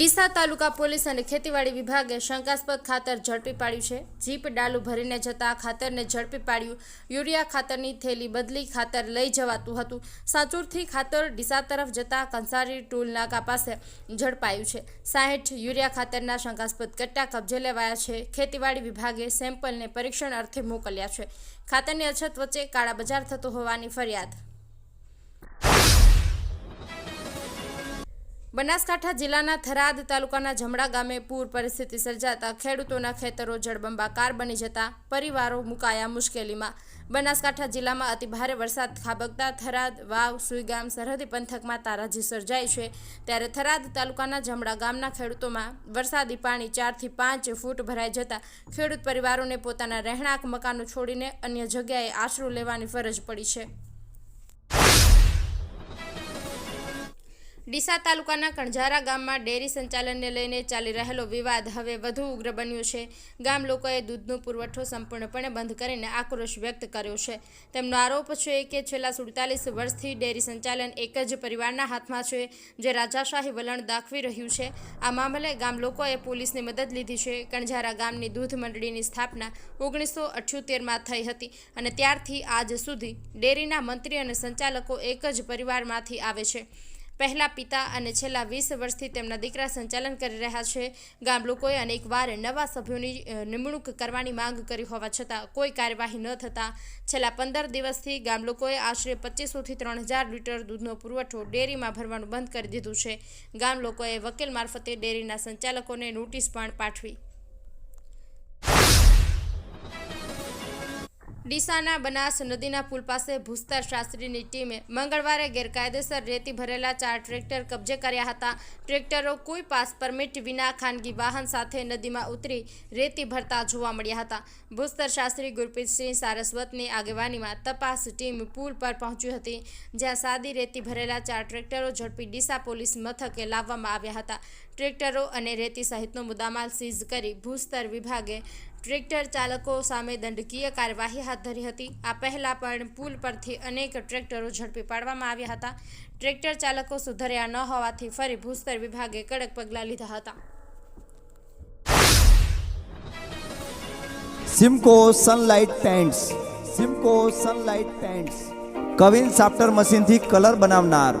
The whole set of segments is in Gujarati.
ડીસા તાલુકા પોલીસ અને ખેતીવાડી વિભાગે શંકાસ્પદ ખાતર ઝડપી પાડ્યું છે. જીપ ડાલુ ભરીને જતા ખાતરને ઝડપી પાડ્યું. યુરિયા ખાતરની થેલી બદલી ખાતર લઈ જવાતું હતું. સાચુરથી ખાતર ડીસા તરફ જતા કંસારી ટોલ નાકા પાસે ઝડપાયું છે. સાહીઠ યુરિયા ખાતરના શંકાસ્પદ કટ્ટા કબજે લેવાયા છે. ખેતીવાડી વિભાગે સેમ્પલને પરીક્ષણ અર્થે મોકલ્યા છે. ખાતરની અછત વચ્ચે કાળા બજાર થતો હોવાની ફરિયાદ બનાસકાંઠા જિલ્લાના થરાદ તાલુકાના જમણા ગામે પૂર પરિસ્થિતિ સર્જાતા ખેડૂતોના ખેતરો જળબંબાકાર બની જતા પરિવારો મુકાયા મુશ્કેલીમાં. બનાસકાંઠા જિલ્લામાં અતિભારે વરસાદ ખાબકતા થરાદ, વાવ, સુઈગામ, સરહદી પંથકમાં તારાજી સર્જાઈ છે. ત્યારે થરાદ તાલુકાના જમણા ગામના ખેડૂતોમાં વરસાદી પાણી ચારથી પાંચ ફૂટ ભરાઈ જતા ખેડૂત પરિવારોને પોતાના રહેણાંક મકાનો છોડીને અન્ય જગ્યાએ આશરો લેવાની ફરજ પડી છે. ડીસા તાલુકાના કણઝારા ગામમાં ડેરી સંચાલનને લઈને ચાલી રહેલો વિવાદ હવે વધુ ઉગ્ર બન્યો છે. ગામ લોકોએ દૂધનો પુરવઠો સંપૂર્ણપણે બંધ કરીને આક્રોશ વ્યક્ત કર્યો છે. તેમનો આરોપ છે કે છેલ્લા સુડતાલીસ વર્ષથી ડેરી સંચાલન એક જ પરિવારના હાથમાં છે, જે રાજાશાહી વલણ દાખવી રહ્યું છે. આ મામલે ગામ લોકોએ પોલીસની મદદ લીધી છે. કણઝારા ગામની દૂધ મંડળીની સ્થાપના ઓગણીસો અઠ્યોતેરમાં થઈ હતી અને ત્યારથી આજ સુધી ડેરીના મંત્રી અને સંચાલકો એક જ પરિવારમાંથી આવે છે. પહેલા પિતા અને છેલ્લા વીસ વર્ષથી તેમના દીકરા સંચાલન કરી રહ્યા છે. ગામ લોકોએ અનેકવાર નવા સભ્યોની નિમણૂક કરવાની માંગ કરી હોવા છતાં કોઈ કાર્યવાહી ન થતાં છેલ્લા પંદર દિવસથી ગામ લોકોએ આશરે પચીસોથી ત્રણ હજાર લીટર દૂધનો પુરવઠો ડેરીમાં ભરવાનું બંધ કરી દીધું છે. ગામ લોકોએ વકીલ મારફતે ડેરીના સંચાલકોને નોટિસ પણ પાઠવી. ડીસાના બનાસ નદીના પુલ પાસે ભૂસ્તર શાસ્ત્રીની ટીમે મંગળવારે ગેરકાયદેસર રેતી ભરેલા ચાર ટ્રેક્ટર કબજે કર્યા હતા. ટ્રેક્ટરો કોઈ પાસ પરમિટ વિના ખાનગી વાહન સાથે નદીમાં ઉતરી રેતી ભરતા જોવા મળ્યા હતા. ભૂસ્તર શાસ્ત્રી ગુરપ્રીતસિંહ સારસ્વતની આગેવાનીમાં તપાસ ટીમ પુલ પર પહોંચી હતી, જ્યાં સાદી રેતી ભરેલા ચાર ટ્રેક્ટરો ઝડપી ડીસા પોલીસ મથકે લાવવામાં આવ્યા હતા. ટ્રેક્ટરો અને રેતી સહિતનો મુદ્દામાલ સીઝ કરી ભૂસ્તર વિભાગે ટ્રેક્ટર ચાલકો સામે દંડકીય કાર્યવાહી હાથ ધરી હતી. આ પહેલાં પણ પુલ પરથી અનેક ટ્રેક્ટરો ઝડપી પાડવામાં આવ્યા હતા. ટ્રેક્ટર ચાલકો સુધર્યા ન હોવાથી ફરી ભૂસ્તર વિભાગે કડક પગલાં લીધા હતા. Simco Sunlight Paints Simco Sunlight Paints queen સાફ્ટર મશીનથી કલર બનાવનાર.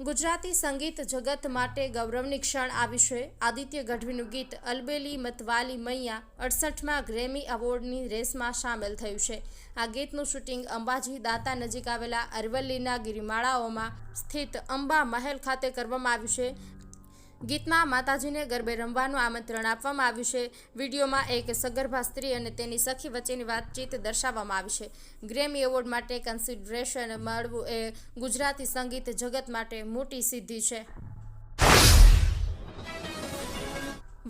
Gujarati સંગીત જગત માટે ગૌરવની ક્ષણ આવી છે. આદિત્ય ગઢવીનું ગીત અલબેલી મતવાલી મૈયા અડસઠમાં ગ્રેમી એવોર્ડની રેસમાં સામેલ થયું છે. આ ગીતનું શૂટિંગ અંબાજી દાતા નજીક આવેલા અરવલ્લીના ગિરિમાળાઓમાં સ્થિત અંબા મહેલ ખાતે કરવામાં આવ્યું છે. ગીતમાં માતાજીને ગરબે રમવાનું આમંત્રણ આપવામાં આવ્યું છે. વિડીયોમાં એક સગર્ભા સ્ત્રી અને તેની સખી વચ્ચેની વાતચીત દર્શાવવામાં આવી છે. ગ્રેમી એવોર્ડ માટે કન્સિડરેશન મળવું એ ગુજરાતી સંગીત જગત માટે મોટી સિદ્ધિ છે.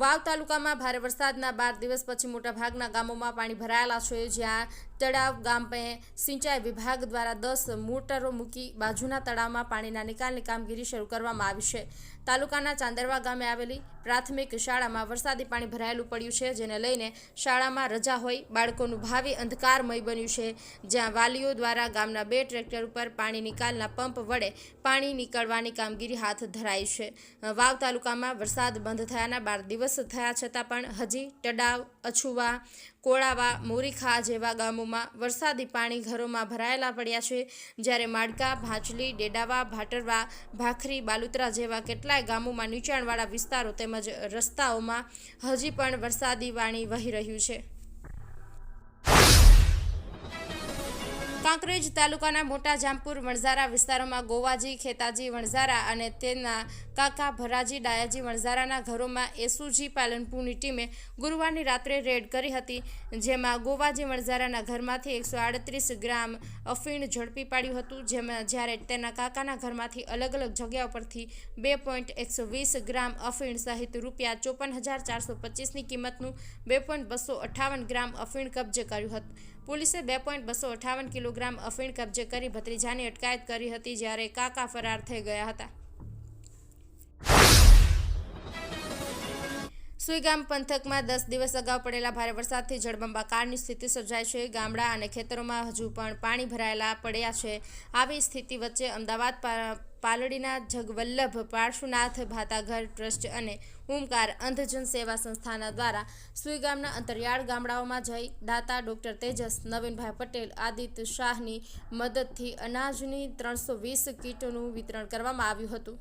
વાવ તાલુકામાં ભારે વરસાદના બાર દિવસ પછી મોટાભાગના ગામોમાં પાણી ભરાયેલા છે. જ્યાં તળાવ, ગામે સિંચાઈ વિભાગ દ્વારા દસ મોટરો મૂકી બાજુના તળાવમાં પાણીના નિકાલની કામગીરી શરૂ કરવામાં આવી છે. તાલુકાના ચાંદરવા ગામે આવેલી પ્રાથમિક શાળામાં વરસાદી પાણી ભરાયેલું પડ્યું છે, જેને લઈને શાળામાં રજા હોય, બાળકોનું ભાવિ અંધકારમય બન્યું છે. જ્યાં વાલીઓ દ્વારા ગામના બે ટ્રેક્ટર ઉપર પાણી નિકાલના પંપ વડે પાણી નીકળવાની કામગીરી હાથ ધરાઈ છે. વાવ તાલુકામાં વરસાદ બંધ થયાના બાર દિવસ થયા છતાં પણ હજી ટડાવ, અછુવા, કોળાવા, મોરીખા જેવા ગામોમાં વરસાદી પાણી ઘરોમાં ભરાયેલા પડ્યા છે. જ્યારે માડકા, ભાંચલી, ડેડાવા, ભાટરવા, ભાખરી, બાલુતરા જેવા કેટલાય ગામોમાં નીચાણવાળા વિસ્તારો તેમજ રસ્તાઓમાં હજી પણ વરસાદી પાણી વહી રહ્યું છે. કાંકરેજ તાલુકાના મોટા જામપુર વણઝારા વિસ્તારોમાં ગોવાજી, ખેતાજી વણઝારા અને તેના કાકા ભરાજી, ડાયાજી વણઝારાના ઘરોમાં એસુજી પાલનપુરની ટીમે ગુરુવારની રાત્રે રેડ કરી હતી, જેમાં ગોવાજી વણઝારાના ઘરમાંથી એકસો આડત્રીસ ગ્રામ અફીણ ઝડપી પાડ્યું હતું, જેમાં જ્યારે તેના કાકાના ઘરમાંથી અલગ અલગ જગ્યાઓ પરથી બે પોઈન્ટ એકસો વીસ ગ્રામ અફીણ સહિત રૂપિયા ચોપન હજાર ચારસો પચીસની કિંમતનું બે પોઈન્ટ બસો અઠાવન ગ્રામ અફીણ કબજે કર્યું હતું. પોલીસે બે પોઈન્ટ બસો અઠાવન કિલોગ્રામ અફીણ કબજે કરી ભત્રીજાની અટકાયત કરી હતી જ્યારે કાકા ફરાર થઈ ગયા હતા. સુઈગામ પંથકમાં દસ દિવસ અગાઉ પડેલા ભારે વરસાદથી જળબંબાકારની સ્થિતિ સર્જાઈ છે. ગામડા અને ખેતરોમાં હજુ પણ પાણી ભરાયેલા પડ્યા છે. આવી સ્થિતિ વચ્ચે અમદાવાદ પાલડીના જગવલ્લભ પાર્શ્વનાથ ભાતાઘર ટ્રસ્ટ અને ઓમકાર અંધજન સેવા સંસ્થાના દ્વારા સુઈગામના અંતરિયાળ ગામડાઓમાં જઈ દાતા ડૉક્ટર તેજસ, નવીનભાઈ પટેલ આદિત્ય શાહની મદદથી અનાજની ત્રણસો વીસ કીટોનું વિતરણ કરવામાં આવ્યું હતું.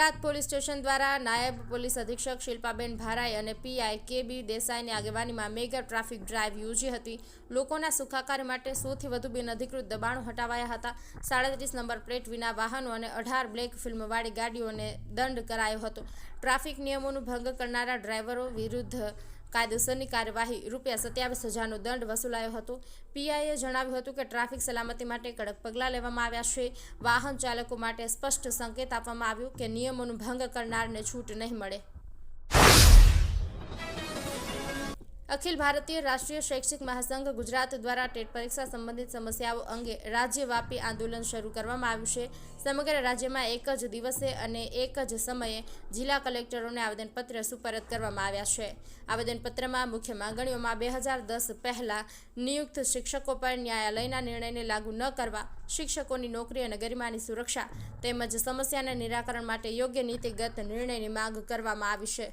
થરાદ પોલીસ સ્ટેશન દ્વારા નાયબ પોલીસ અધિક્ષક શિલ્પાબેન ભારાઈ અને પીઆઈ કે બી દેસાઈની આગેવાનીમાં મેગા ટ્રાફિક ડ્રાઈવ યોજી હતી. લોકોના સુખાકારી માટે સૌથી વધુ બિનઅધિકૃત દબાણો હટાવાયા હતા. સાડત્રીસ નંબર પ્લેટ વિના વાહનો અને અઢાર બ્લેક ફિલ્મવાળી ગાડીઓને દંડ કરાયો હતો. ટ્રાફિક નિયમોનું ભંગ કરનારા ડ્રાઈવરો વિરુદ્ધ કાયદેસરની કાર્યવાહી રૂપિયા સત્યાવીસ હજારનો દંડ વસૂલાયો હતો. પીઆઈએ જણાવ્યું હતું કે ટ્રાફિક સલામતી માટે કડક પગલાં લેવામાં આવ્યા છે. વાહન ચાલકો માટે સ્પષ્ટ સંકેત આપવામાં આવ્યું કે નિયમોનું ભંગ કરનારને છૂટ નહીં મળે. અખિલ ભારતીય રાષ્ટ્રીય શૈક્ષિક મહાસંઘ ગુજરાત દ્વારા ટેટ પરીક્ષા સંબંધિત સમસ્યાઓ અંગે રાજ્યવ્યાપી આંદોલન શરૂ કરવામાં આવ્યું છે. સમગ્ર રાજ્યમાં એક જ દિવસે અને એક જ સમયે જિલ્લા કલેક્ટરોને આવેદનપત્ર સુપરત કરવામાં આવ્યા છે. આવેદનપત્રમાં મુખ્ય માંગણીઓમાં બે હજાર દસ પહેલાં નિયુક્ત શિક્ષકો પર ન્યાયાલયના નિર્ણયને લાગુ ન કરવા, શિક્ષકોની નોકરી અને ગરિમાની સુરક્ષા તેમજ સમસ્યાના નિરાકરણ માટે યોગ્ય નીતિગત નિર્ણયની માંગ કરવામાં આવી છે.